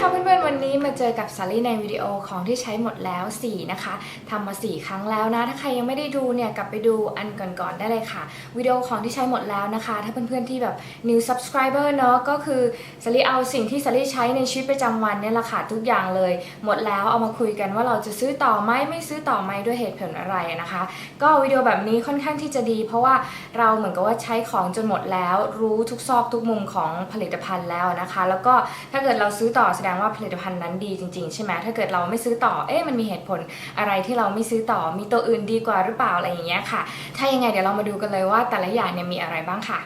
ค่ะเพื่อนๆวันนี้มาเจอกับสาลี่ในวิดีโอของที่ใช้หมดแล้ว 4 นะคะทำมา 4 ครั้งแล้วนะ ถ้าใครยังไม่ได้ดูเนี่ยกลับไปดูอันก่อนๆได้เลยค่ะ วิดีโอของที่ใช้หมดแล้วนะคะ ถ้าเพื่อนๆที่แบบ new subscriber เนาะก็คือสาลี่เอาสิ่งที่สาลี่ใช้ในชีวิตประจำวันเนี่ยแหละค่ะทุกอย่างเลย หมดแล้วเอามาคุยกันว่าเราจะซื้อต่อไหมไม่ซื้อต่อไหมด้วยเหตุผลอะไรนะคะ ก็วิดีโอแบบนี้ค่อนข้างที่จะดี เพราะว่าเราเหมือนกับว่าใช้ของจนหมดแล้ว รู้ทุกซอกทุกมุมของผลิตภัณฑ์แล้วนะคะ แล้วก็ถ้าเกิดเราซื้อต่อแสดงว่าผลิตภัณฑ์นั้นดีจริงๆ ใช่ไหมถ้าเกิดเราไม่ซื้อต่อเอ๊ะมันมีเหตุผลอะไรที่เราไม่ซื้อต่อมีตัวอื่นดีกว่าหรือเปล่าอะไรอย่างเงี้ยค่ะ ถ้ายังไงเดี๋ยวเรามาดูกันเลยว่าแต่ละอย่างเนี่ยมีอะไรบ้างค่ะ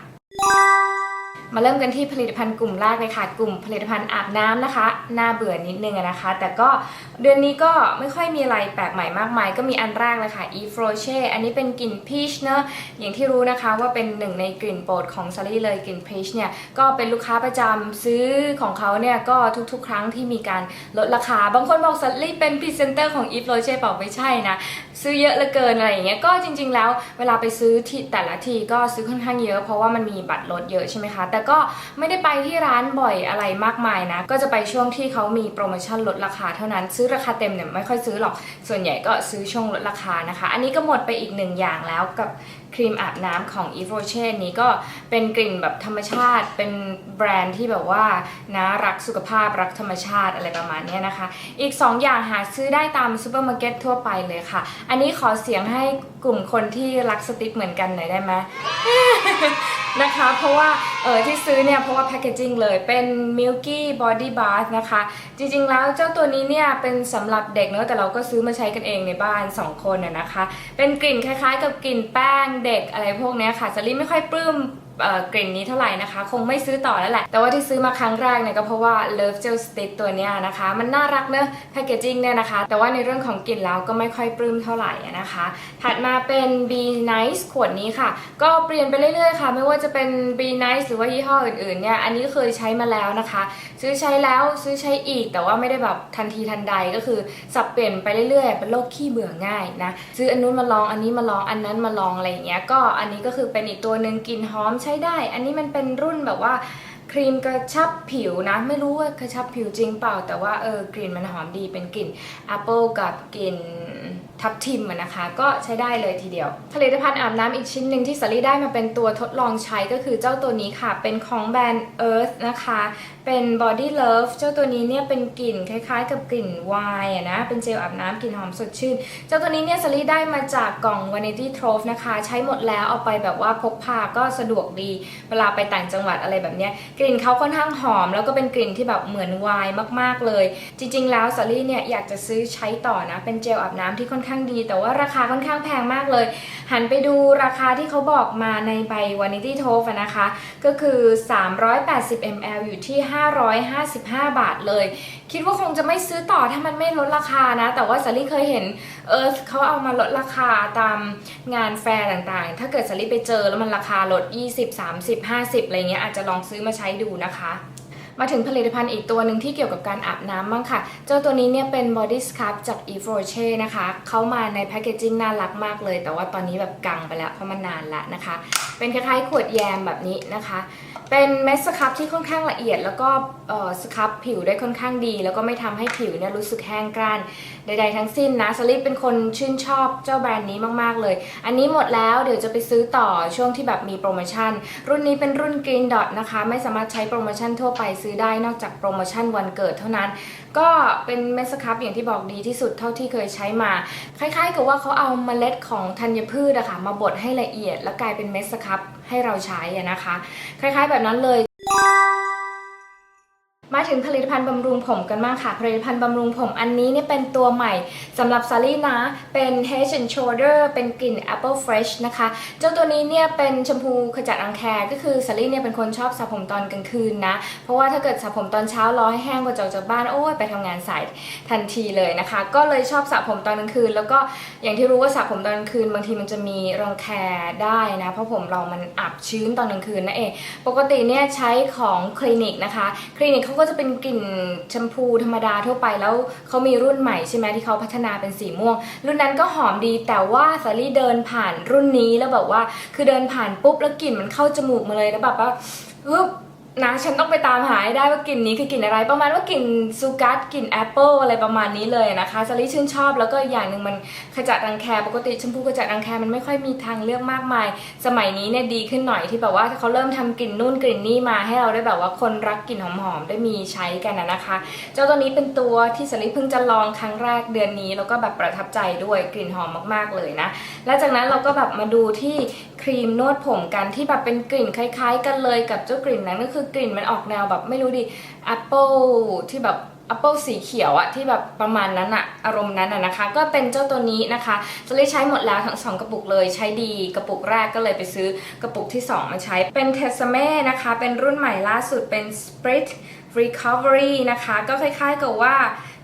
มาเริ่มกันที่ผลิตภัณฑ์กลุ่มแรกเลยค่ะ กลุ่มผลิตภัณฑ์อาบน้ำนะคะน่าเบื่อนิดนึงนะคะ แต่ก็เดือนนี้ก็ไม่ค่อยมีอะไรแปลกใหม่มากมาย ก็มีอันแรกเลยค่ะ e f r o c h e อันนี้เป็นกลิ่นพีชเนอะอย่างที่รู้นะคะว่าเป็นหนึ่งในกลิ่นโปรดของซารี่เลยกลิ่นพีชเนี่ยก็เป็นลูกค้าประจำซื้อของเขาเนี่ยก็ทุกๆ ครั้งที่มีการลดราคา บางคนบอกซารี่เป็นพรีเซนเตอร์ของ e f r o c h e เปล่าไม่ใช่นะ ซื้อเยอะเหลือเกินอะไรอย่างเงี้ยก็จริง ๆ แล้วเวลาไปซื้อที่แต่ละทีก็ซื้อค่อนข้างเยอะ เพราะว่ามันมีบัตรลดเยอะใช่ไหมคะ แต่ก็ไม่ได้ไปที่ร้านบ่อยอะไรมากมายนะ ก็จะไปช่วงที่เขามีโปรโมชั่นลดราคาเท่านั้นซื้อราคาเต็มเนี่ยไม่ค่อยซื้อหรอกส่วนใหญ่ก็ซื้อช่วงลดราคานะคะ อันนี้ก็หมดไปอีกหนึ่งอย่างแล้วกับ ครีมอาบน้ำของ e v o c h e นี้ก็เป็นกลิ่นแบบธรรมชาติ เป็นแบรนด์ที่แบบว่านะรักสุขภาพรักธรรมชาติอะไรประมาณนี้นะคะ อีก 2 อย่างหาซื้อได้ตามซูเปอร์มาร์เก็ตทั่วไปเลยค่ะ อันนี้ขอเสียงให้กลุ่มคนที่รักสติ๊กเหมือนกันหน่อยได้ไหม นะคะ เพราะว่าเออที่ซื้อเนี่ยเพราะว่าแพคเกจิ้งเลยเป็น Milky Body Bath นะคะ จริงๆแล้วเจ้าตัวนี้เนี่ยเป็นสำหรับเด็กเนอะแต่เราก็ซื้อมาใช้กันเองในบ้าน 2 คนน่ยนะคะ เป็นกลิ่นคล้ายๆ กับกลิ่นแป้งเด็กอะไรพวกเนี้ยค่ะสลีไม่ค่อยปลื้มกลิ่นนี้เท่าไหร่นะคะ คงไม่ซื้อต่อแล้วแหละ แต่ว่าที่ซื้อมาครั้งแรกเนี่ยก็เพราะว่า Love Gel Stick ตัวเนี้ยนะคะ มันน่ารักเนอะแพคเกจิ้งเนี่ยนะคะ แต่ว่าในเรื่องของกลิ่นแล้วก็ไม่ค่อยปลื้มเท่าไหร่นะคะ ถัดมาเป็น Be Nice ขวดนี้ค่ะ ก็เปลี่ยนไปเรื่อยๆค่ะ ไม่ว่าจะเป็น Be Nice หรือว่ายี่ห้ออื่นๆเนี่ยอันนี้เคยใช้มาแล้วนะคะ ซื้อใช้แล้วซื้อใช้อีก แต่ว่าไม่ได้แบบทันทีทันใดก็คือสับเปลี่ยนไปเรื่อยๆเป็นโรคขี้เบื่อง่ายนะซื้ออันนู้นมาลองอันนี้มาลองอันนั้นมาลองอะไรอย่างเงี้ยก็อันนี้ก็คือเป็นอีกตัวหนึ่งกลิ่นหอมใช้ได้ อันนี้มันเป็นรุ่นแบบว่าครีมกระชับผิวนะ ไม่รู้ว่ากระชับผิวจริงเปล่า แต่ว่าเออกลิ่นมันหอมดีเป็นกลิ่นแอปเปิลกับกลิ่นทับทิมนะคะ ก็ใช้ได้เลยทีเดียว ผลิตภัณฑ์อาบน้ำอีกชิ้นหนึ่งที่สาลี่ได้มาเป็นตัวทดลองใช้ก็คือเจ้าตัวนี้ค่ะ เป็นของแบรนด์ Earth นะคะเป็น Body Love เจ้าตัวนี้เนี่ยเป็นกลิ่นคล้ายๆ กับกลิ่นวน์อะนะ เป็นเจลอาบน้ำกลิ่นหอมสดชื่น เจ้าตัวนี้เนี่ยสาลี่ได้มาจากกล่อง Vanity Trove นะคะ ใช้หมดแล้วเอาไปแบบว่าพกพาก็สะดวกดี เวลาไปต่างจังหวัดอะไรแบบเนี้ย กลิ่นเขาค่อนข้างหอม แล้วก็เป็นกลิ่นที่แบบเหมือนวน์มากๆเลย จริง ๆ แล้วสาลี่เนี่ยอยากจะซื้อใช้ต่อนะ เป็นเจลอาบน้ำที่ค่อนข้างดี แต่ว่าราคาค่อนข้างแพงมากเลย หันไปดูราคาที่เขาบอกมาในใบ Vanity Trove นะคะ ก็คือ 380 ml อยู่ที่555 บาทเลย คิดว่าคงจะไม่ซื้อต่อถ้ามันไม่ลดราคานะ แต่ว่าสาลี่เคยเห็นเออเขาเอามาลดราคาตามงานแฟร์ต่างๆ ถ้าเกิดสาลี่ไปเจอแล้วมันราคาลด 20 30 50 อะไรเงี้ยอาจจะลองซื้อมาใช้ดูนะคะ มาถึงผลิตภัณฑ์อีกตัวหนึ่งที่เกี่ยวกับการอาบน้ำบ้างค่ะ เจ้าตัวนี้เนี่ยเป็น body scrub จาก e f r o c h e นะคะเข้ามาในแพคเกจิ้งน่ารักมากเลย แต่ว่าตอนนี้แบบกังไปแล้วเพราะมันนานล้วนะคะ เป็นคล้ายๆขวดแยมแบบนี้นะคะ เป็นเม็ดสครับที่ค่อนข้างละเอียด แล้วก็สครับผิวได้ค่อนข้างดี แล้วก็ไม่ทำให้ผิวเนี่ยรู้สึกแห้งกร้านใดๆทั้งสิ้นนะสลิปเป็นคนชื่นชอบเจ้าแบรนด์นี้มากๆเลย อันนี้หมดแล้วเดี๋ยวจะไปซื้อต่อช่วงที่แบบมีโปรโมชั่น รุ่นนี้เป็นรุ่น Green Dot นะคะ ไม่สามารถใช้โปรโมชั่นทั่วไปซื้อได้นอกจากโปรโมชั่นวันเกิดเท่านั้น ก็เป็นเมดสครับอย่างที่บอกดีที่สุดเท่าที่เคยใช้มา คล้ายๆ กับว่าเขาเอาเมล็ดของธัญพืชอะค่ะมาบดให้ละเอียด แล้วกลายเป็นเม็ดสครับให้เราใช้นะคะ คล้ายๆแบบนั้นเลย มาถึงผลิตภัณฑ์บำรุงผมกันมากค่ะ ผลิตภัณฑ์บำรุงผมอันนี้เนี่ยเป็นตัวใหม่สำหรับซารี่นะ เป็น Head and Shoulder เป็นกลิ่น Apple Fresh นะคะ เจ้าตัวนี้เนี่ยเป็นแชมพูขจัดรังแคก็คือซารี่เนี่ยเป็นคนชอบสระผมตอนกลางคืนนะ เพราะว่าถ้าเกิดสระผมตอนเช้ารอให้แห้งกว่าจะออกจากบ้านโอ้ยไปทำงานสายทันทีเลยนะคะ ก็เลยชอบสระผมตอนกลางคืน แล้วก็อย่างที่รู้ว่าสระผมตอนกลางคืนบางทีมันจะมีรังแคได้นะ เพราะผมเรามันอับชื้นตอนกลางคืนนั่นเอง ปกติเนี่ยใช้ของคลินิกนะคะ คลินิกเขาก็็จะเป็นกลิ่นแชมพูธรรมดาทั่วไปแล้วเขามีรุ่นใหม่ใช่ไหมที่เขาพัฒนาเป็นสีม่วง รุ่นนั้นก็หอมดีแต่ว่าสาลี่เดินผ่านรุ่นนี้แล้วแบบว่าคือเดินผ่านปุ๊บแล้วกลิ่นมันเข้าจมูกมาเลยแล้วแบบว่าปึ๊บ นะฉันต้องไปตามหาให้ได้ว่ากลิ่นนี้คือกลิ่นอะไร ประมาณว่ากลิ่นซูกัสกลิ่นแอปเปิลอะไรประมาณนี้เลยนะคะซารี่ชื่นชอบแล้วก็อย่างหนึ่งมันขจัดรังแคปกติชมพูขจัดรังแคมันไม่ค่อยมีทางเลือกมากมาย สมัยนี้เนี่ยดีขึ้นหน่อยที่แบบว่าเขาเริ่มทำกลิ่นนู่นกลิ่นนี่มาให้เราได้แบบว่าคนรักกลิ่นหอมๆได้มีใช้กันนะนะคะ เจ้าตัวนี้เป็นตัวที่สลิเพิ่งจะลองครั้งแรกเดือนนี้ แล้วก็แบบประทับใจด้วยกลิ่นหอมมากๆเลยนะและจากนั้นเราก็แบบมาดูที่ครีมนวดผมกันที่แบบเป็นกลิ่นคล้าย ๆ กันเลยกับเจ้ากลิ่นนั้นก็คืออกลิ่นมันออกแนวแบบไม่รู้ดิแอปเปิลที่แบบแอปเปิลสีเขียวอะที่แบบประมาณนั้นอะอารมณ์นั้นอะนะคะ ก็เป็นเจ้าตัวนี้นะคะสลิใช้หมดแล้วทั้งสองกระปุกเลยใช้ดีกระปุกแรกก็เลยไปซื้อกระปุกที่ 2 มาใช้เป็นเทสเม่นะคะ เป็นรุ่นใหม่ล่าสุดเป็น Sprit Recovery นะคะ ก็คล้ายๆกับว่า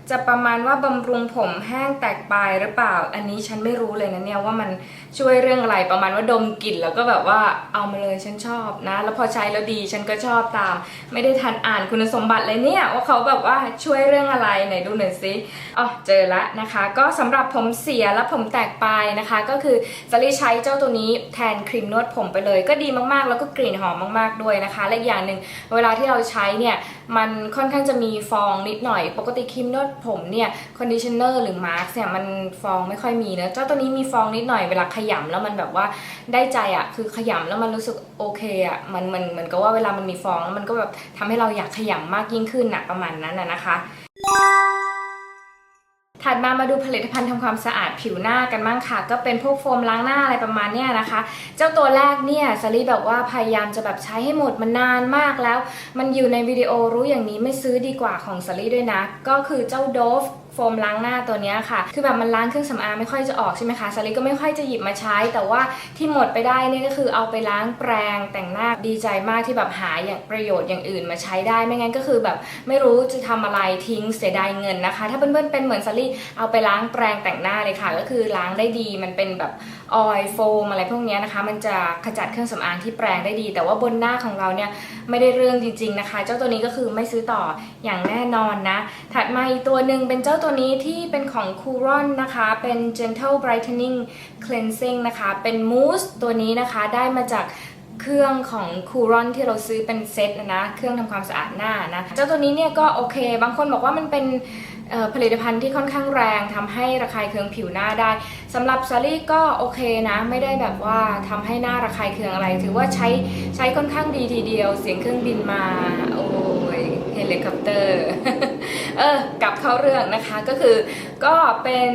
จะประมาณว่าบำรุงผมแห้งแตกปลายหรือเปล่า อันนี้ฉันไม่รู้เลยนะเนี่ยว่ามัน ช่วยเรื่องอะไรประมาณว่าดมกลิ่นแล้วก็แบบว่าเอามาเลยฉันชอบนะ แล้วพอใช้แล้วดีฉันก็ชอบตาม ไม่ได้ทันอ่านคุณสมบัติเลยเนี่ยว่าเขาแบบว่าช่วยเรื่องอะไรไหนดูหน่อยสิอ๋อเจอละนะคะ ก็สำหรับผมเสียและผมแตกปลายนะคะ ก็คือซารีใช้เจ้าตัวนี้แทนครีมนวดผมไปเลย ก็ดีมากๆ แล้วก็กลิ่นหอมมากๆด้วยนะคะและอีกอย่างหนึ่งเวลาที่เราใช้เนี่ยมันค่อนข้างจะมีฟองนิดหน่อย ปกติครีมนวดผมเนี่ยคอนดิชเนอร์หรือมาร์กเนี่ยมันฟองไม่ค่อยมีเนะเจ้าตัวนี้มีฟองนิดหน่อยเวลาขยำแล้วมันแบบว่าได้ใจอะ่ะคือขยำแล้วมันรู้สึกโอเคอะ่ะมันมันเหมือนกับว่าเวลามันมีฟองแล้วมันก็แบบทำให้เราอยากขยำมากยิ่งขึ้นอะประมาณนั้นนะนะคะถัดมามาดูผลิตภัณฑ์ทำความสะอาดผิวหน้ากันบ้างค่ะ ก็เป็นพวกโฟมล้างหน้าอะไรประมาณเนี้ยนะคะ เจ้าตัวแรกเนี่ยซารีแบบว่าพยายามจะแบบใช้ให้หมดมันนานมากแล้ว มันอยู่ในวิดีโอรู้อย่างนี้ไม่ซื้อดีกว่าของซารีด้วยนะ ก็คือเจ้าโด ฟโฟมล้างหน้าตัวนี้ค่ะ คือแบบมันล้างเครื่องสำอางไม่ค่อยจะออกใช่ไหมคะซารีก็ไม่ค่อยจะหยิบมาใช้ แต่ว่าที่หมดไปได้เนี่ยก็คือเอาไปล้างแปรงแต่งหน้าดีใจมากที่แบบหาอย่างประโยชน์อย่างอื่นมาใช้ได้ ไม่งั้นก็คือแบบไม่รู้จะทำอะไรทิ้งเสียดายเงินนะคะ ถ้าเพื่อนๆเป็นเหมือนซารีเอาไปล้างแปรงแต่งหน้าเลยค่ะ ก็คือล้างได้ดีมันเป็นแบบออยล์โฟมอะไรพวกนี้นะคะ มันจะขจัดเครื่องสำอางที่แปรงได้ดี แต่ว่าบนหน้าของเราเนี่ยไม่ได้เรื่องจริง ๆนะคะ เจ้าตัวนี้ก็คือไม่ซื้อต่ออย่างแน่นอนนะ ถัดมาอีกตัวหนึ่งเป็นเจ้าตัววนี้ที่เป็นของ c o o r o n นะคะ เป็น Gentle Brightening Cleansing นะคะ เป็นมูสตัวนี้นะคะได้มาจากเครื่องของคูรอนที่เราซื้อเป็นเซตนะนะเครื่องทำความสะอาดหน้านะ เจ้าตัวนี้เนี่ยก็โอเค บางคนบอกว่ามันเป็นผลิตภัณฑ์ที่ค่อนข้างแรงทำให้ระคายเคืองผิวหน้าได้สำหรับซารี่ก็โอเคนะ ไม่ได้แบบว่าทำให้หน้าระคายเคืองอะไร ถือว่าใช้ใช้ค่อนข้างดีทีเดียว เสียงเครื่องบินมา โอ้ย ลิคอปเตอร์ เออกลับเข้าเรื่องนะคะก็คือก็เป็น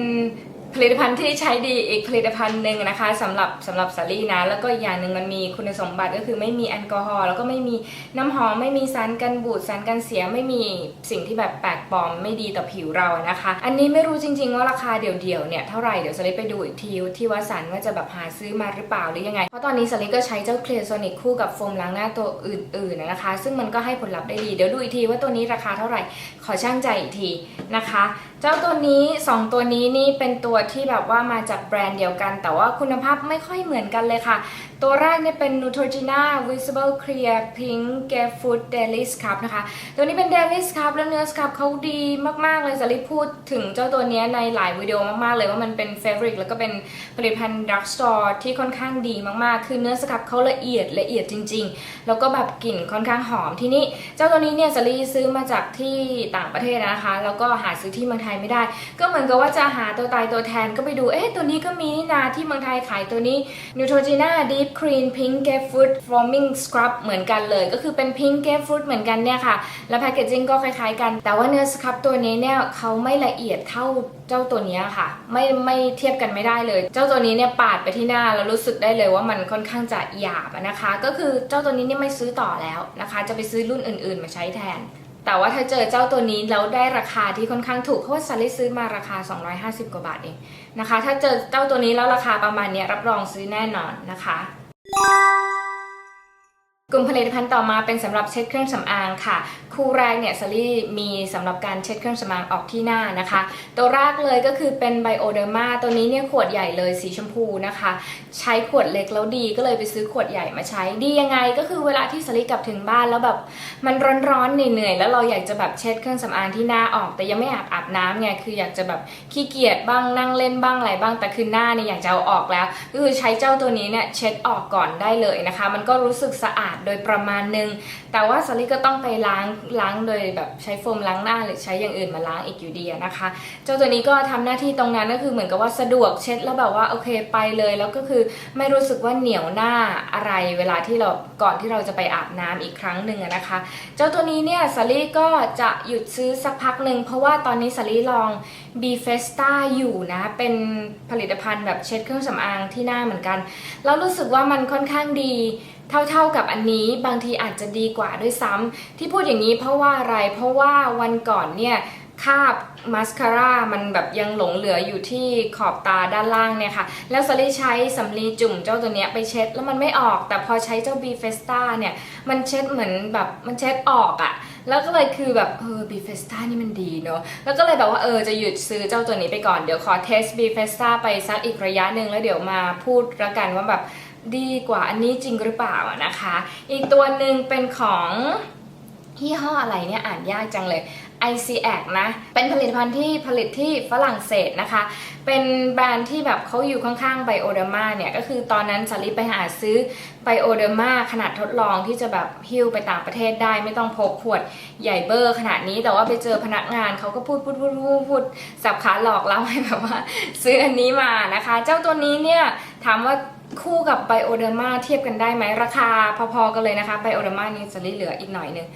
ผลิตภัณฑ์ที่ใช้ดีอีกผลิตภัณฑ์หนึ่งนะคะสำหรับสำหรับสาลี่นะ แล้วก็อีกอย่างหนึ่งมันมีคุณสมบัติก็คือไม่มีแอลกอฮอล์แล้วก็ไม่มีน้ำหอมไม่มีสารกันบูดสารกันเสียไม่มีสิ่งที่แบบแปลกปลอมไม่ดีต่อผิวเรานะคะ อันนี้ไม่รู้จริง ๆ ว่าราคาเดี่ยวๆเนี่ยเท่าไหร่เดี๋ยวสลิปไปดูอีกทีที่วสันว่าจะแบบหาซื้อมาหรือเปล่าหรือยังไง เพราะตอนนี้สลิปก็ใช้เจ้าเคลียร์โซนิกคู่กับโฟมล้างหน้าตัวอื่นๆนะคะ ซึ่งมันก็ให้ผลลัพธ์ได้ดีเดี๋ยวดูอีกทีว่าตัวนี้ราคาเท่าไหร่ขอช่างใจอีกทีนะคะ เจ้าตัวนี้ 2 ตัวนี้นี่เป็นตัวที่แบบว่ามาจากแบรนด์เดียวกัน แต่ว่าคุณภาพไม่ค่อยเหมือนกันเลยค่ะ ตัวแรกเนี่ยเป็น Neutrogena Visible Clear Pink g a Food Daily Scrub นะคะ ตัวนี้เป็น Daily Scrub แล้วเนื้อ Scrub เขาดีมาก ๆ เลยจะรีบพูดถึงเจ้าตัวนี้ในหลายวิดีโอมาก ๆ เลยว่ามันเป็น Fabric แล้วก็เป็นผลิตภัณฑ์ Drug Store ที่ค่อนข้างดีมาก ๆ คือเนื้อ Scrub เขาละเอียดละเอียดจริง ๆ แล้วก็แบบกลิ่นค่อนข้างหอมที่นี่ เจ้าตัวนี้เนี่ยสลีซื้อมาจากที่ต่างประเทศนะคะ แล้วก็หาซื้อที่เมืองไทยไม่ได้ ก็เหมือนกับว่าจะหาตัวตายตัวแทนก็ไปดู เอ๊ะตัวนี้ก็มีนี่นาที่เมืองไทยขายตัวนี้ Neutrogena Deep Clean Pink Grapefruit Foaming Scrub เหมือนกันเลย ก็คือเป็น Pink Grapefruit เหมือนกันเนี่ยค่ะ แล้วแพคเกจจิ้งก็คล้ายๆกัน แต่ว่าเนื้อสครับตัวนี้เนี่ยเขาไม่ละเอียดเท่าเจ้าตัวนี้ค่ะ ไม่ไม่เทียบกันไม่ได้เลย เจ้าตัวนี้เนี่ยปาดไปที่หน้าแล้วรู้สึกได้เลยว่ามันค่อนข้างจะหยาบนะคะ ก็คือเจ้าตัวนี้เนี่ยไม่ซื้อต่อแล้วนะคะ จะไปซื้อรุ่นอื่น ๆ มาใช้แทนแต่ว่าถ้าเจอเจ้าตัวนี้แล้วได้ราคาที่ค่อนข้างถูกเพราะว่าซาริซื้อมาราคา 250 กว่าบาทเองนะคะ ถ้าเจอเจ้าตัวนี้แล้วราคาประมาณนี้รับรองซื้อแน่นอนนะคะ Yeah. กลุ่มผลิตภัณฑ์ต่อมาเป็นสำหรับเช็ดเครื่องสำอางค่ะ คู่แรกเนี่ยซารี่มีสำหรับการเช็ดเครื่องสำอางออกที่หน้านะคะ ตัวแรกเลยก็คือเป็นไบโอเดอร์มาตัวนี้เนี่ยขวดใหญ่เลยสีชมพูนะคะ ใช้ขวดเล็กแล้วดีก็เลยไปซื้อขวดใหญ่มาใช้ดียังไงก็คือเวลาที่สลิกลับถึงบ้านแล้วแบบมันร้อนๆเหนื่อยๆแล้วเราอยากจะแบบเช็ดเครื่องสำอางที่หน้าออก แต่ยังไม่อาบอาบน้ำไงคืออยากจะแบบขี้เกียจบ้างนั่งเล่นบ้างอะไรบ้างแต่คือหน้าเนี่ยอยากจะเอาออกแล้วก็คือใช้เจ้าตัวนี้เนี่ยเช็ดออกก่อนได้เลยนะคะ มันก็รู้สึกสะอาดโดยประมาณนึง แต่ว่าสลิก็ต้องไปล้างล้างโดยแบบใช้โฟมล้างหน้าหรือใช้อย่างอื่นมาล้างอีกอยู่ดีนะคะ เจ้าตัวนี้ก็ทำหน้าที่ตรงนั้นก็คือเหมือนกับว่าสะดวกเช็ดแล้วแบบว่าโอเคไปเลย แล้วก็คือไม่รู้สึกว่าเหนียวหน้าอะไรเวลาที่เราก่อนที่เราจะไปอาบน้ำอีกครั้งหนึ่งนะคะ เจ้าตัวนี้เนี่ยสลิก็จะหยุดซื้อสักพักหนึ่งเพราะว่าตอนนี้สลิลอง b f e s t a อยู่นะ เป็นผลิตภัณฑ์แบบเช็ดเครื่องสำอางที่หน้าเหมือนกัน แล้วรู้สึกว่ามันค่อนข้างดี เท่าๆกับอันนี้บางทีอาจจะดีกว่าด้วยซ้ำที่พูดอย่างนี้เพราะว่าอะไรเพราะว่าวันก่อนเนี่ยคาบมาสคาร่ามันแบบยังหลงเหลืออยู่ที่ขอบตาด้านล่างเนี่ยค่ะ แล้วสลิใช้สำลีจุ่มเจ้าตัวเนี้ยไปเช็ดแล้วมันไม่ออก แต่พอใช้เจ้า b f e s t a เนี่ย มันเช็ดเหมือนแบบมันเช็ดออกอะแล้วก็เลยคือแบบเออ b f e s t a นี่มันดีเนอะแล้วก็เลยแบบว่าเออจะหยุดซื้อเจ้าตัวนี้ไปก่อน เดี๋ยวขอเทส b f e s t a ไปสักอีกระยะหนึ่งแล้วเดี๋ยวมาพูดละกันว่าแบบ ดีกว่าอันนี้จริงหรือเปล่านะคะ อีกตัวหนึ่งเป็นของยี่ห้ออะไรเนี่ยอ่านยากจังเลย ICX นะ เป็นผลิตภัณฑ์ที่ผลิตที่ฝรั่งเศสนะคะ เป็นแบรนด์ที่แบบเขาอยู่ข้างๆไบโอเดอร์มาเนี่ย ก็คือตอนนั้นสลิปไปหาซื้อไบโอเดอร์มาขนาดทดลองที่จะแบบหิ้วไปต่างประเทศได้ ไม่ต้องพกขวดใหญ่เบอร์ขนาดนี้แต่ว่าไปเจอพนักงานเขาก็พูดพูดพูดพูดพูดสับขาหลอกเราให้แบบว่า ซื้ออันนี้มานะคะ เจ้าตัวนี้เนี่ยถามว่า คู่กับไบโอเดอร์มาเทียบกันได้ไหมราคาพอๆกันเลยนะคะไบโอเดอร์มานี่สลิเหลืออีกหน่อยนึง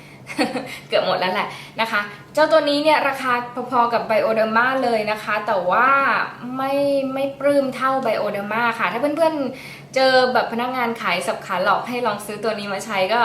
เกือบหมดแล้วแหละนะคะ เจ้าตัวนี้เนี่ยราคาพอๆกับไบโอเดอร์มาเลยนะคะ แต่ว่าไม่ไม่ปลื้มเท่าไบโอเดอร์มาค่ะ ถ้าเพื่อนๆเจอแบบพนักงานขายสับขาหลอกให้ลองซื้อตัวนี้มาใช้ก็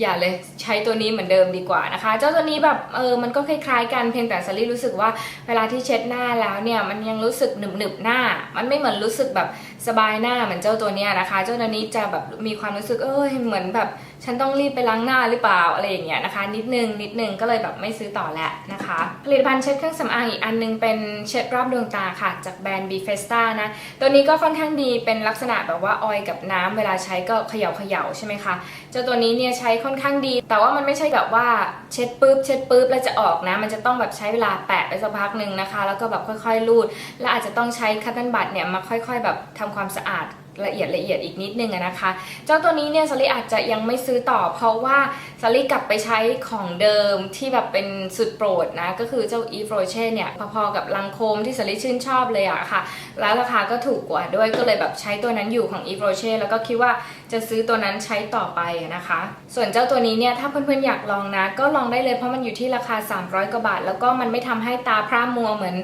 อย่าเลยใช้ตัวนี้เหมือนเดิมดีกว่านะคะ เจ้าตัวนี้แบบเออมันก็คล้ายๆกันเพียงแต่ซารี่รู้สึกว่าเวลาที่เช็ดหน้าแล้วเนี่ยมันยังรู้สึกหนึบๆหน้า มันไม่เหมือนรู้สึกแบบ สบายหน้าเหมือนเจ้าตัวเนี้ยนะคะ เจ้าตัวนี้จะแบบมีความรู้สึกเออเหมือนแบบ ฉันต้องรีบไปล้างหน้าหรือเปล่าอะไรอย่างเงี้ยนะคะ นิดนึงนิดนึงก็เลยแบบไม่ซื้อต่อแล้วนะคะ ผลิตภัณฑ์เช็ดเครื่องสำอางอีกอันนึงเป็นเช็ดรอบดวงตาค่ะ จากแบรนด์ b f e s t a นะ ตัวนี้ก็ค่อนข้างดีเป็นลักษณะแบบว่าออยกับน้ำเวลาใช้ก็เขย่าเขย่าใช่ไหมคะเจ้าตัวนี้เนี่ยใช้ค่อนข้างดี แต่ว่ามันไม่ใช่แบบว่าเช็ดปุ๊บเช็ดปุ๊บแล้วจะออกนะ มันจะต้องแบบใช้เวลาแปะไปสักพักหนึ่งนะคะ แล้วก็แบบค่อยๆ ลูด และอาจจะต้องใช้คัตเติลบัตเนี่ยมาค่อย ๆ แบบทำความสะอาด ละเอียดละเอียดอีกนิดนึงนะคะ เจ้าตัวนี้เนี่ยสลิอาจจะยังไม่ซื้อต่อเพราะว่า สลิกลับไปใช้ของเดิมที่แบบเป็นสุดโปรดนะ ก็คือเจ้า e f r o c h e เนี่ย พอๆกับลังโคมที่สลิชื่นชอบเลยอะค่ะ แล้วราคาก็ถูกกว่าด้วยก็เลยแบบใช้ตัวนั้นอยู่ของ e f r o c h e แล้วก็คิดว่าจะซื้อตัวนั้นใช้ต่อไปนะคะ ส่วนเจ้าตัวนี้เนี่ย ถ้าเพื่อนๆอยากลองนะ ก็ลองได้เลยเพราะมันอยู่ที่ราคา 300 กว่าบาท แล้วก็มันไม่ทำให้ตาพร่ามัวเหมือน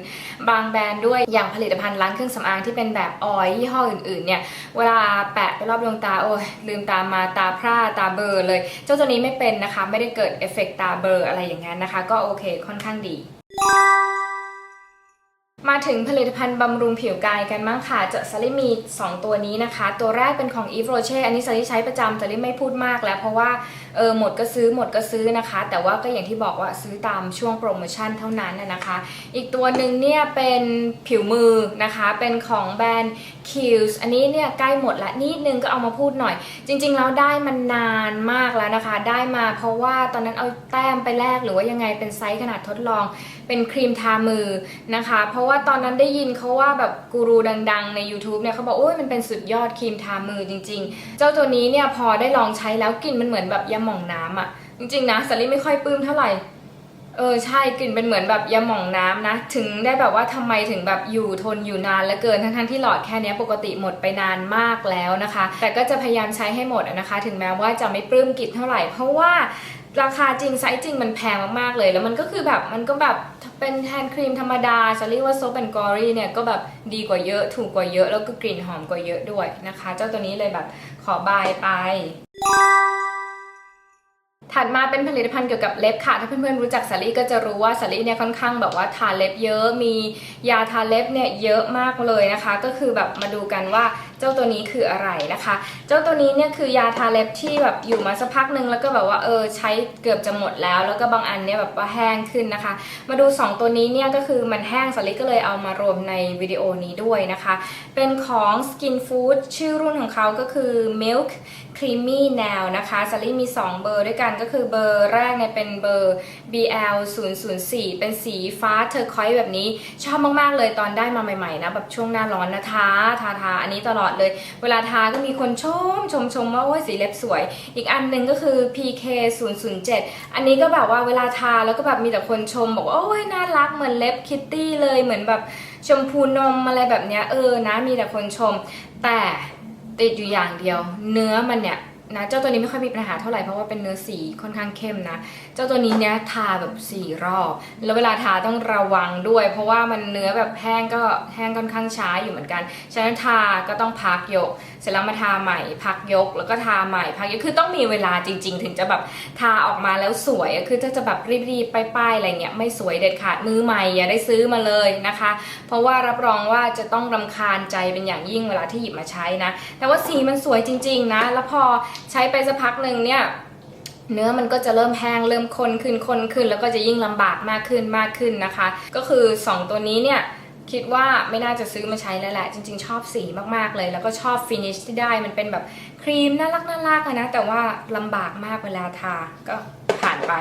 บางแบรนด์ด้วยอย่างผลิตภัณฑ์ล้างเครื่องสำอางที่เป็นแบบออยยี่ห้ออื่นๆเนี่ยเวลาแปะไปรอบดวงตาโอ้ยลืมตามาตาพร่าตาเบลอเลย เจ้าตัวนี้ไม่เป็นนะคะ ไม่ได้เกิดเอฟเฟกตาเบลออะไรอย่างนั้นนะคะ ก็โอเคค่อนข้างดี มาถึงผลิตภัณฑ์บำรุงผิวกายกันบ้างค่ะ จะซาลิมี 2 ตัวนี้นะคะ ตัวแรกเป็นของ Eve Roche อันนี้ซาลิใช้ประจำซาลิไม่พูดมากแล้ว เพราะว่าเออหมดก็ซื้อหมดก็ซื้อนะคะ แต่ว่าก็อย่างที่บอกว่าซื้อตามช่วงโปรโมชั่นเท่านั้นนะนะคะ อีกตัวหนึ่งเนี่ยเป็นผิวมือนะคะ เป็นของแบรนด์ Kills อันนี้เนี่ยใกล้หมดละนิดนึงก็เอามาพูดหน่อย จริง ๆ แล้วได้มันนานมากแล้วนะคะ ได้มาเพราะว่าตอนนั้นเอาแต้มไปแลกหรือว่ายังไงเป็นไซส์ขนาดทดลอง เป็นครีมทามือนะคะ เพราะว่าตอนนั้นได้ยินเขาว่าแบบกูรูดังๆ ใน YouTube เนี่ยเขาบอกโอ้ยมันเป็นสุดยอดครีมทามือจริง ๆ เจ้าตัวนี้เนี่ยพอได้ลองใช้แล้วกลิ่นมันเหมือนแบบยาหม่องน้ำอะ่ะ จริงๆนะสลี่ไม่ค่อยปลื้มเท่าไหร่เออใช่กลิ่นเป็นเหมือนแบบยาหม่องน้ำนะ ถึงได้แบบว่าทำไมถึงแบบอยู่ทนอยู่นานเหลือเกินทั้งๆที่หลอดแค่เนี้ยปกติหมดไปนานมากแล้วนะคะ แต่ก็จะพยายามใช้ให้หมดนะคะ ถึงแม้ว่าจะไม่ปลื้มกลิ่นเท่าไหร่ เพราะว่า ราคาจริงไซส์จริงมันแพงมากๆเลย แล้วมันก็คือแบบมันก็แบบเป็นแฮนด์ครีมธรรมดาจะเรียกว่าโซ p แอนกอรี่เนี่ยก็แบบดีกว่าเยอะถูกกว่าเยอะ แล้วก็กลิ่นหอมกว่าเยอะด้วยนะคะ เจ้าตัวนี้เลยแบบขอบายไปถัดมาเป็นผลิตภัณฑ์เกี่ยวกับเล็บค่ะ ถ้าเพื่อนๆรู้จักสาลี่ก็จะรู้ว่าสาลี่เนี่ยค่อนข้างแบบว่าทาเล็บเยอะ มียาทาเล็บเนี่ยเยอะมากเลยนะคะ ก็คือแบบมาดูกันว่า เจ้าตัวนี้คืออะไรนะคะ เจ้าตัวนี้เนี่ยคือยาทาเล็บที่แบบอยู่มาสักพักหนึ่งแล้วก็แบบว่าเออใช้เกือบจะหมดแล้ว แล้วก็บางอันเนี่ยแบบว่าแห้งขึ้นนะคะ มาดู 2 ตัวนี้เนี่ยก็คือมันแห้งสาลี่ก็เลยเอามารวมในวิดีโอนี้ด้วยนะคะ เป็นของ Skin Food ชื่อรุ่นของเขาก็คือ Milk Creamy Nail นะคะซาลี่มี 2 เบอร์ด้วยกันก็คือเบอร์แรกเนี่ยเป็นเบอร์ BL 004เป็นสีฟ้าเทอร์คอยส์แบบนี้ชอบมากๆเลยตอนได้มาใหม่ๆนะแบบช่วงหน้าร้อนนะทาทาทาอันนี้ตลอดดเลย เวลาทาก็มีคนชมชมชมว่าโอ้ยสีเล็บสวย อีกอันหนึ่งก็คือ PK 0 0 7อันนี้ก็แบบว่าเวลาทาแล้วก็แบบมีแต่คนชม บอกว่าโอ้ยน่ารักเหมือนเล็บคิตตี้เลยเหมือนแบบชมพูนมอะไรแบบเนี้ยเออนะมีแต่คนชม แต่ติดอยู่อย่างเดียว เนื้อมันเนี่ย นะเจ้าตัวนี้ไม่ค่อยมีปัญหาเท่าไหร่เพราะว่าเป็นเนื้อสีค่อนข้างเข้มนะ เจ้าตัวนี้เนี้ยทาแบบสี่รอบ แล้วเวลาทาต้องระวังด้วย เพราะว่ามันเนื้อแบบแห้งก็แห้งค่อนข้างช้าอยู่เหมือนกัน ฉะนั้นทาก็ต้องพักยกเสร็จแล้วมาทาใหม่พักยกแล้วก็ทาใหม่พักยกคือต้องมีเวลาจริง ๆ ถึงจะแบบทาออกมาแล้วสวยคือถ้าจะแบบรีบๆป้ายๆอะไรเงี้ยไม่สวยเด็ดขาดมือใหม่อย่าได้ซื้อมาเลยนะคะ เพราะว่ารับรองว่าจะต้องรำคาญใจเป็นอย่างยิ่งเวลาที่หยิบมาใช้นะ แต่ว่าสีมันสวยจริง ๆ นะ แล้วพอใช้ไปสักพักหนึ่งเนี่ยเนื้อมันก็จะเริ่มแห้งเริ่มข้นขึ้นข้นขึ้น แล้วก็จะยิ่งลำบากมากขึ้นมากขึ้นนะคะ ก็คือ 2 ตัวนี้เนี่ย คิดว่าไม่น่าจะซื้อมาใช้แล้วแหละ จริง ๆ ชอบสีมากๆเลย แล้วก็ชอบฟินิชที่ได้มันเป็นแบบครีมน่ารักน่ารักนะ แต่ว่าลำบากมากเวลาทาก็ผ่านไป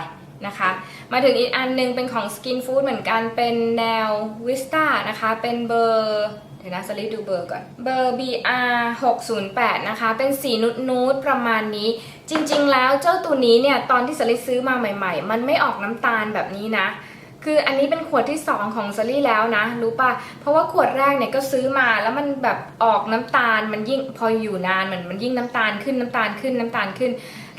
นะคะ มาถึงอีกอันหนึงเป็นของ Skin Food เหมือนกันเป็นแนว Vista นะคะ เป็นเบอร์เดี๋ยวนะสลิดดูเบอร์ก่อน เบอร์ BR 608นะคะ เป็นสีนุดนูดๆประมาณนี้ จริง ๆ แล้วเจ้าตัวนี้เนี่ย ตอนที่สลิดซื้อมาใหม่ ๆ มันไม่ออกน้ำตาลแบบนี้นะ คืออันนี้เป็นขวดที่ 2 ของซารี่แล้วนะ รู้ป่ะ เพราะว่าขวดแรกเนี่ยก็ซื้อมาแล้วมันแบบออกน้ำตาลมันยิ่งพออยู่นานเหมันมันยิ่งน้ำตาลขึ้นน้ำตาลขึ้นน้ำตาลขึ้น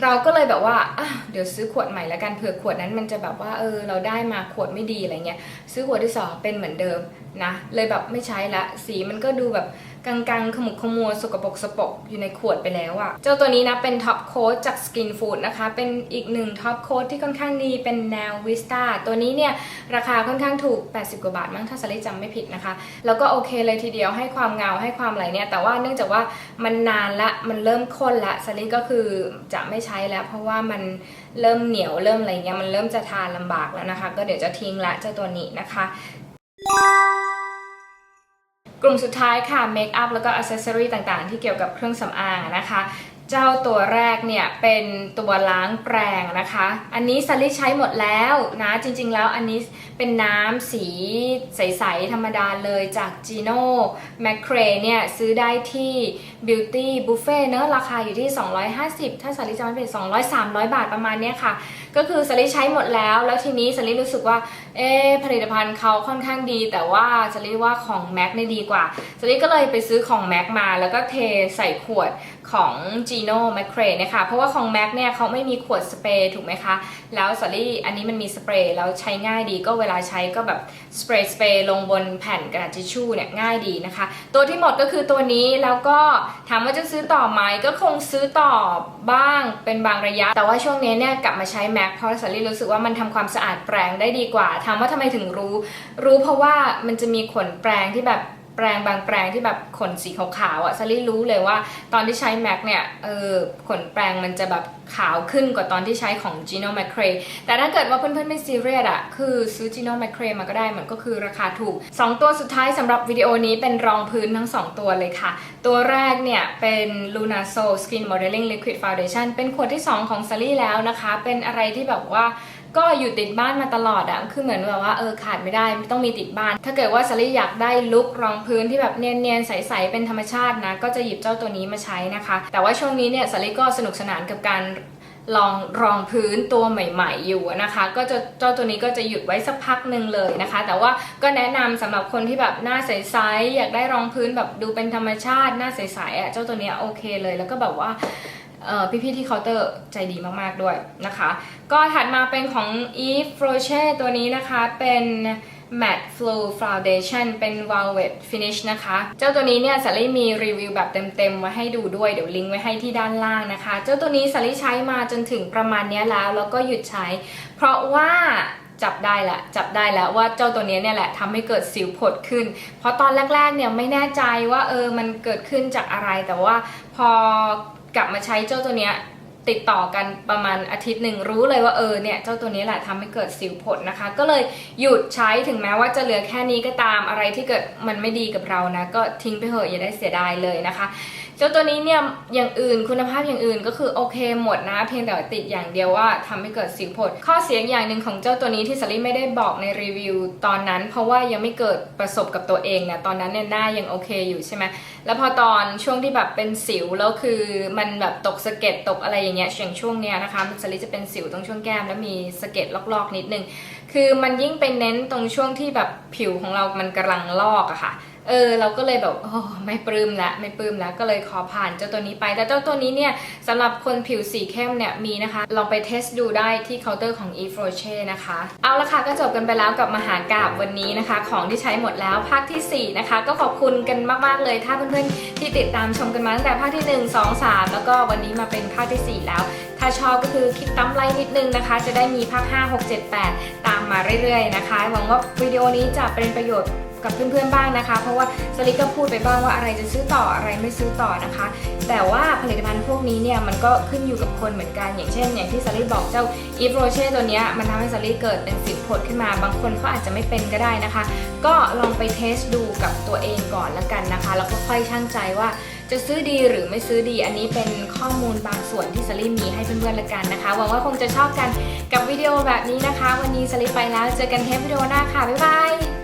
เราก็เลยแบบว่าอะเดี๋ยวซื้อขวดใหม่แล้วกันเผื่อขวดนั้นมันจะแบบว่าเออเราได้มาขวดไม่ดีอะไรเงี้ยซื้อขวดที่ 2 เป็นเหมือนเดิมนะเลยแบบไม่ใช้ละสีมันก็ดูแบบ กังๆขมุกขมัวสกปรกสปกอยู่ในขวดไปแล้วอะเจ้าตัวนี้นะเป็นท็อปโค้ดจาก Skin Food นะคะ เป็นอีกหนึ่งท็อปโค้ดที่ค่อนข้างดีเป็นแนววิสตาตัวนี้เนี่ยราคาค่อนข้างถูก 80 กว่าบาทมั้งถ้าสลิดจำไม่ผิดนะคะ แล้วก็โอเคเลยทีเดียวให้ความเงาให้ความอะไรเนี่ย แต่ว่าเนื่องจากว่ามันนานละมันเริ่มข้นละสลิก็คือจะไม่ใช้แล้ว เพราะว่ามันเริ่มเหนียวเริ่มอะไรเงี้ยมันเริ่มจะทานลำบากแล้วนะคะ ก็เดี๋ยวจะทิ้งละเจ้าตัวนี้นะคะ กลุ่มสุดท้ายค่ะเมคอัพแล้วก็อ c เซสซอรีต่างๆ ที่เกี่ยวกับเครื่องสำอางนะคะ เจ้าตัวแรกเนี่ยเป็นตัวล้างแปรงนะคะ อันนี้ซารี่ใช้หมดแล้วนะจริงๆแล้วอันนี้เป็นน้ำสีใส ๆ ธรรมดาเลยจาก Gino m c r a e เนี่ยซื้อได้ที่ Beauty Buffet เนอะราคาอยู่ที่ 250 ถ้าสาริจำไม่ผิด200 300 บาทประมาณเนี้ยค่ะ ก็คือสาริใช้หมดแล้ว แล้วทีนี้สาริรู้สึกว่าเอ๊ะผลิตภัณฑ์เขาค่อนข้างดี แต่ว่าสาริว่าของ MAC เนี่ยดีกว่าสาริก็เลยไปซื้อของ MAC มาแล้วก็เทใส่ขวด ของ Gino m c r a e เนี่ยค่ะเพราะว่าของ MAC เนี่ยเขาไม่มีขวดสเปรย์ถูกไหมคะ แล้วสาริอันนี้มันมีสเปรย์แล้วใช้ง่ายดีก็เวลาใช้ก็แบบสเปรย์สเปรย์ลงบนแผ่นกระดาษทิชชู่เนี่ยง่ายดีนะคะ ตัวที่หมดก็คือตัวนี้แล้วก็ถามว่าจะซื้อต่อไหมก็คงซื้อต่อบ้างเป็นบางระยะ แต่ว่าช่วงนี้เนี่ยกลับมาใช้ MAC เพราะสาริรู้สึกว่ามันทำความสะอาดแปรงได้ดีกว่าถามว่าทำไมถึงรู้ รู้เพราะว่ามันจะมีขนแปรงที่แบบ ปรงบางแปรงที่แบบขนสีขาวๆอะ่ะซารี่รู้เลยว่าตอนที่ใช้ MAC เนี่ยเออขนแปรงมันจะแบบขาวขึ้นกว่าตอนที่ใช้ของ Gino m c r a e แต่ถ้าเกิดว่าเพื่อนๆไม่ซีเรียสอะคือซื้อ Gino m c r a e มาก็ได้มันก็คือราคาถูก 2 ตัวสุดท้ายสำหรับวิดีโอนี้เป็นรองพื้นทั้ง 2 ตัวเลยค่ะ ตัวแรกเนี่ยเป็น Luna Soul Skin Modeling Liquid Foundation เป็นขวดที่ 2 ของซารี่แล้วนะคะ เป็นอะไรที่แบบว่า ก็อยู่ติดบ้านมาตลอดอะคือเหมือนแบบว่าเออขาดไม่ได้ต้องมีติดบ้าน ถ้าเกิดว่าซารี่อยากได้ลุครองพื้นที่แบบเนียนๆใสๆเป็นธรรมชาตินะ ก็จะหยิบเจ้าตัวนี้มาใช้นะคะ แต่ว่าช่วงนี้เนี่ยซารี่ก็สนุกสนานกับการลองรองพื้นตัวใหม่ๆอยู่นะคะ ก็จะเจ้าตัวนี้ก็จะหยุดไว้สักพักหนึ่งเลยนะคะ แต่ว่าก็แนะนำสำหรับคนที่แบบหน้าใสๆอยากได้รองพื้นแบบดูเป็นธรรมชาติหน้าใสๆอะเจ้าตัวนี้โอเคเลยแล้วก็แบบว่า พี่ๆที่เคาน์เตอร์ใจดีมากๆด้วยนะคะ ก็ถัดมาเป็นของ Eve roche ตัวนี้นะคะเป็น Matte Flow Foundation เป็น Velvet Finish นะคะ เจ้าตัวนี้เนี่ยสาลี่มีรีวิวแบบเต็มๆไว้ให้ดูด้วย เดี๋ยวลิงก์ไว้ให้ที่ด้านล่างนะคะ เจ้าตัวนี้สาลี่ใช้มาจนถึงประมาณนี้แล้ว แล้วก็หยุดใช้ เพราะว่าจับได้ละจับได้แล้วว่าเจ้าตัวนี้เนี่ยแหละทำให้เกิดสิวผดขึ้น เพราะตอนแรกๆเนี่ยไม่แน่ใจว่าเออมันเกิดขึ้นจากอะไรแต่ว่าพอ กลับมาใช้เจ้าตัวเนี้ยติดต่อกันประมาณอาทิตย์หนึ่งรู้เลยว่าเออเนี่ยเจ้าตัวนี้แหละทำให้เกิดสิวผดนะคะ ก็เลยหยุดใช้ถึงแม้ว่าจะเหลือแค่นี้ก็ตามอะไรที่เกิดมันไม่ดีกับเรานะ ก็ทิ้งไปเถอะอย่าได้เสียดายเลยนะคะ เจ้าตัวนี้เนี่ยอย่างอื่นคุณภาพอย่างอื่นก็คือโอเคหมดนะ เพียงแต่ติดอย่างเดียวว่าทำให้เกิดสิวผด ข้อเสียอย่างหนึ่งของเจ้าตัวนี้ที่สลิไม่ได้บอกในรีวิวตอนนั้น เพราะว่ายังไม่เกิดประสบกับตัวเองนะตอนนั้นเนี่ยหน้ายังโอเคอยู่ใช่ไหมแล้วพอตอนช่วงที่แบบเป็นสิวแล้วคือมันแบบตกสะเก็ดตกอะไรอย่างเงี้ยอย่างช่วงเนี้ยนะคะสลิจะเป็นสิวตรงช่วงแก้มแล้วมีสะเก็ดลอกๆนิดนึงคือมันยิ่งไปเน้นตรงช่วงที่แบบผิวของเรามันกำลังลอกอะค่ะ เออเราก็เลยแบบโอ้ไม่ปลื้มละไม่ปลื้มแล้วก็เลยขอผ่านเจ้าตัวนี้ไป แต่เจ้าตัวนี้เนี่ยสำหรับคนผิวสีเข้มเนี่ยมีนะคะ ลองไปเทสดูได้ที่เคาน์เตอร์ของ e f r o c h e นะคะ เอาละค่ะก็จบกันไปแล้วกับมหากาบวันนี้นะคะ ของที่ใช้หมดแล้วภาคทีสี่ 4 นะคะ ก็ขอบคุณกันมาก ๆ เลย ถ้าเพื่อนๆ ที่ติดตามชมกันมาตั้งแต่ภาคที่ 1 2 3 แล้วก็วันนี้มาเป็นภาคทีสี่4 แล้ว ถ้าชอบก็คือคลิกตั้มไลค์นิดนึงนะคะ จะได้มีภาค 5 6 7 8 ตามมาเรื่อยๆนะคะหวังว่าวิดีโอนี้จะเป็นประโยชน์ กับเพื่อนๆบ้างนะคะ เพราะว่าสลิกก็พูดไปบ้างว่าอะไรจะซื้อต่ออะไรไม่ซื้อต่อนะคะ แต่ว่าผลิตภัณฑ์พวกนี้เนี่ยมันก็ขึ้นอยู่กับคนเหมือนกัน อย่างเช่น อย่างที่สลิบอกเจ้าอีฟโรเช่ตัวนี้มันทำให้สลิเกิดเป็นสิวผดขึ้นมา บางคนเขาอาจจะไม่เป็นก็ได้นะคะ ก็ลองไปเทสดูกับตัวเองก่อนละกันนะคะ แล้วก็ค่อยชั่งใจว่าจะซื้อดีหรือไม่ซื้อดี อันนี้เป็นข้อมูลบางส่วนที่สลิมีให้เพื่อนๆละกันนะคะหวังว่าคงจะชอบกันกับวิดีโอแบบนี้นะคะ วันนี้สลิไปแล้วเจอกันเทปวิดีโอหน้าค่ะ บ๊ายบาย